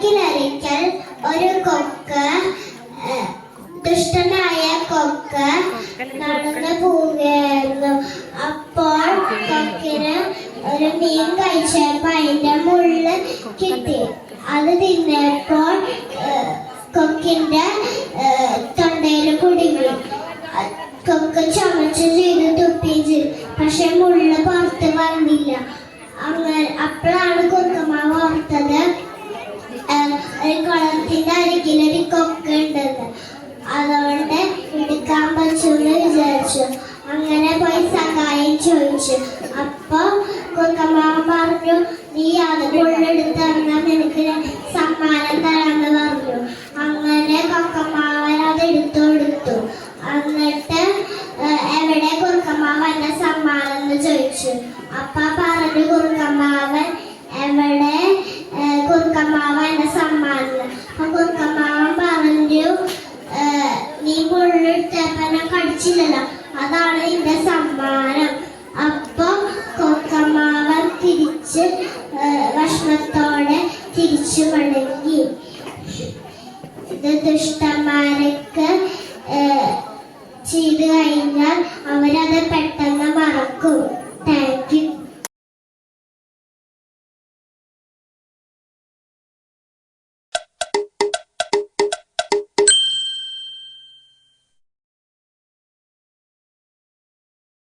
ഒരിക്കലൊരിക്കൽ ഒരു കൊക്ക ദുഷ്ടനായ കൊക്ക് നടന്നു പോവുകയായിരുന്നു. അപ്പോൾ കൊക്കിന് ഒരു മീൻ കഴിച്ചപ്പോ അതിന്റെ മുള്ള് കിട്ടി. അത് തിന്നപ്പോൾ കൊക്കിന്റെ തൊണ്ടയിൽ കുടുങ്ങി. കൊക്ക ചമച്ചു ചെയ്ത് തുപ്പിയും പക്ഷെ മുള്ള പുറത്ത് വന്നില്ല. അങ്ങനെ അപ്പോഴാണ് ഒരു കുളത്തിന്റെ അരികിൽ ഒരു കൊക്ക് ഉണ്ടെന്ന് അതുകൊണ്ട് എടുക്കാൻ പറ്റൂന്ന് വിചാരിച്ചു. അങ്ങനെ പോയി സഹായം ചോദിച്ചു. അപ്പൊ കൊക്കമാവൻ പറഞ്ഞു നീ അത് പുള്ളെടുത്ത് തന്നാൽ നിനക്ക് സമ്മാനം തരാന്ന് പറഞ്ഞു. അങ്ങനെ കൊക്കമാവൻ അത് എടുത്തു കൊടുത്തു. എന്നിട്ട് എവിടെ കുറുക്കമാവന്റെ സമ്മാനം എന്ന് ചോദിച്ചു. അപ്പ പറഞ്ഞു കുറുക്കമാവൻ എവിടെ ഉരുൾത്തപ്പനെ കടിച്ചില്ലല്ലോ. അതാണ് എന്റെ സമ്മാനം. അപ്പൊ കൊക്കമാവൻ തിരിച്ച് ഭക്ഷണത്തോടെ തിരിച്ചു മടങ്ങി ഇത് ദുഷ്ടന്മാരൊക്കെ ചെയ്തു കഴിഞ്ഞാൽ അവരത് പെട്ടെന്ന്